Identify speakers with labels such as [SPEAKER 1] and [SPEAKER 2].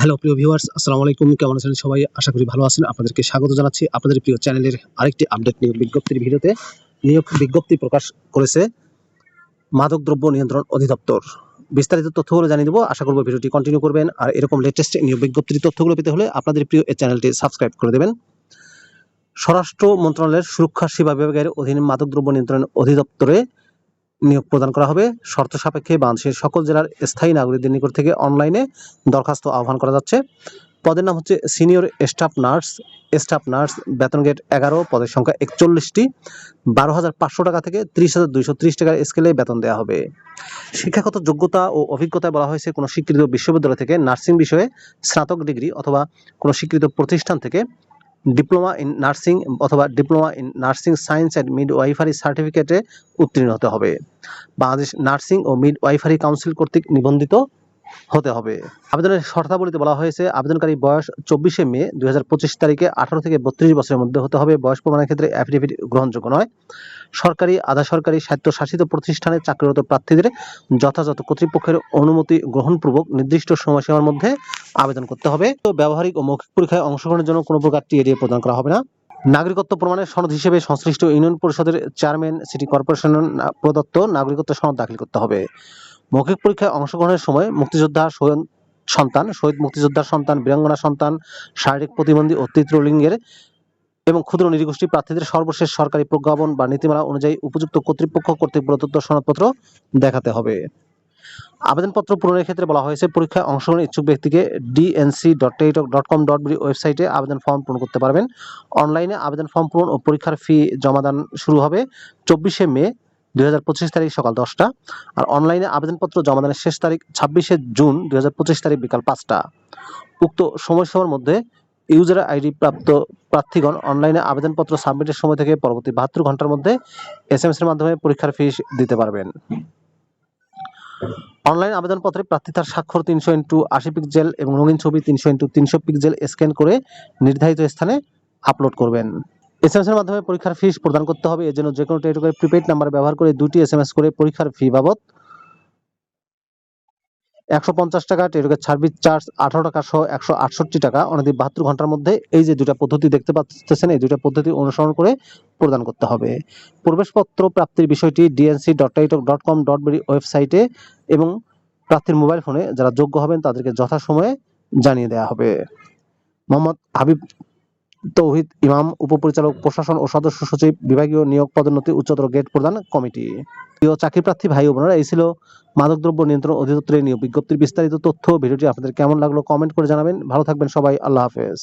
[SPEAKER 1] Hello প্রিয় viewers আসসালামু আলাইকুম। কেমন আছেন সবাই? আশা করি ভালো আছেন। আপনাদেরকে স্বাগত জানাচ্ছি আপনাদের প্রিয় চ্যানেলের আরেকটি আপডেট নিয়োগ বিজ্ঞপ্তির ভিডিওতে। নিয়োগ বিজ্ঞপ্তি প্রকাশ করেছে মাদকদ্রব্য নিয়ন্ত্রণ অধিদপ্তর। বিস্তারিত তথ্যগুলো জানিয়ে দেবো। আশা করব ভিডিওটি কন্টিনিউ করবেন। আর এরকম লেটেস্ট নিয়োগ বিজ্ঞপ্তির তথ্যগুলো পেতে হলে আপনাদের প্রিয় এই চ্যানেলটি সাবস্ক্রাইব করে দেবেন। স্বরাষ্ট্র মন্ত্রণালয়ের সুরক্ষা সেবা বিভাগের অধীনে মাদকদ্রব্য নিয়ন্ত্রণ অধিদপ্তরে নিয়োগ প্রদান করা হবে। শর্ত সাপেক্ষে বাংলাদেশের সকল জেলার স্থায়ী নাগরিকদের নিকট থেকে অনলাইনে দরখাস্ত আহ্বান করা যাচ্ছে। পদের নাম হচ্ছে senior staff nurse. Staff nurse বেতন গেট এগারো, পদের সংখ্যা একচল্লিশটি। বারো হাজার পাঁচশো টাকা থেকে ত্রিশ হাজার দুইশো ত্রিশ টাকার স্কেলে বেতন দেওয়া হবে। শিক্ষাগত যোগ্যতা ও অভিজ্ঞতায় বলা হয়েছে কোনো স্বীকৃত বিশ্ববিদ্যালয় থেকে নার্সিং বিষয়ে স্নাতক ডিগ্রি অথবা কোনো স্বীকৃত প্রতিষ্ঠান থেকে। ডিপ্লোমা ইন নার্সিং অথবা diploma in nursing science and midwifery সার্টিফিকেটে উত্তীর্ণ হতে হবে। বাংলাদেশ নার্সিং ও মিড ওয়াইফারি কাউন্সিল কর্তৃক নিবন্ধিত হতে হবে। আবেদনের শর্তাবলীতে বলা হয়েছে, আবেদনকারী বয়স চব্বিশে মে দুই তারিখে আঠারো থেকে বত্রিশ বছরের মধ্যে হতে হবে। বয়স প্রমাণের ক্ষেত্রে অ্যাফিডেভিট গ্রহণযোগ্য নয়। সরকারি আধা সরকারি স্বায়ত্তশাসিত প্রতিষ্ঠানে চাকরিরত প্রার্থীদের যথাযথ কর্তৃপক্ষের অনুমতি গ্রহণপূর্বক নির্দিষ্ট সময়সীমার মধ্যে আবেদন করতে হবে। তো ব্যবহারিক ও মৌখিক পরীক্ষায় অংশগ্রহণের জন্য কোনো প্রকার টিএডিএ প্রদান করা হবে না। নাগরিকত্ব প্রমাণের সনদ হিসেবে সংশ্লিষ্ট ইউনিয়ন পরিষদের চেয়ারম্যান, সিটি কর্পোরেশন প্রদত্ত নাগরিকত্ব সনদ দাখিল করতে হবে। মৌখিক পরীক্ষায় অংশগ্রহণের সময় মুক্তিযোদ্ধা সন্তান, শহীদ মুক্তিযোদ্ধার সন্তান, বীরাঙ্গনা সন্তান, শারীরিক প্রতিবন্ধী ও লিঙ্গের এবং ক্ষুদ্র নৃগোষ্ঠী প্রার্থীদের সর্বশেষ সরকারি প্রজ্ঞাপন বা নীতিমালা অনুযায়ী উপযুক্ত কর্তৃপক্ষ কর্তৃক প্রদত্ত সনদপত্র দেখাতে হবে। আবেদনপত্র পূরণের ক্ষেত্রে বলা হয়েছে, পরীক্ষায় অংশগ্রহণ ইচ্ছুক ব্যক্তিকে DNC dot Teletalk dot com dot B ওয়েবসাইটে আবেদন ফর্ম পূরণ করতে পারবেন। অনলাইনে আবেদন ফর্ম পূরণ ও পরীক্ষার ফি জমাদান শুরু হবে চব্বিশে মে দুই তারিখ সকাল দশটা আর অনলাইনে আবেদনপত্র জমাদানের শেষ তারিখ ছাব্বিশে জুন দুই হাজার পঁচিশ তারিখ বিকাল পাঁচটা। উক্ত সময়সীমার মধ্যে ইউজার আইডি প্রাপ্ত প্রার্থীগণ অনলাইনে আবেদনপত্র সাবমিটের সময় থেকে পরবর্তী বাহাত্তর ঘণ্টার মধ্যে এস এম এর মাধ্যমে পরীক্ষার ফি দিতে পারবেন। অনলাইন আবেদনপত্রে প্রার্থী তার স্বাক্ষর তিনশো ইন্টু আশি পিক্সেল এবং রঙিন ছবি তিনশো ইন্টু তিনশো পিক্সেল স্ক্যান করে নির্ধারিত স্থানে আপলোড করবেন। এস এর মাধ্যমে পরীক্ষার ফিস প্রদান করতে হবে। এর জন্য যে কোনো টেলিটকের প্রিপেড নাম্বার ব্যবহার করে দুটি এস করে পরীক্ষার ফি বাবদ একশো পঞ্চাশ টাকা, টেলিটকের সার্ভিস চার্জ আঠারো টাকা সহ একশো আটষট্টি টাকা। অনধিক বাহাত্তর ঘণ্টার মধ্যে এই যে দুটা পদ্ধতি দেখতে পাচ্ছেন, এই দুটা পদ্ধতি অনুসরণ করে প্রদান করতে হবে। প্রবেশপত্র প্রাপ্তির বিষয়টি DNC dot Teletalk dot com dot BD ওয়েবসাইটে এবং প্রার্থীর মোবাইল ফোনে যারা যোগ্য হবেন তাদেরকে যথাসময়ে জানিয়ে দেওয়া হবে। মোহাম্মদ হাবিব তৌহিদ ইমাম, উপপরিচালক, প্রশাসন ও সদস্য সচিব, বিভাগীয় নিয়োগ পদোন্নতি উচ্চতর গেট প্রদান কমিটি। প্রিয় চাকরি প্রার্থী ভাই বোনেরা, এই ছিল মাদকদ্রব্য নিয়ন্ত্রণ অধিদপ্তরের নিয়োগ বিজ্ঞপ্তির বিস্তারিত তথ্য। ভিডিওটি আপনাদের কেমন লাগল কমেন্ট করে জানাবেন। ভালো থাকবেন সবাই। আল্লাহ হাফেজ।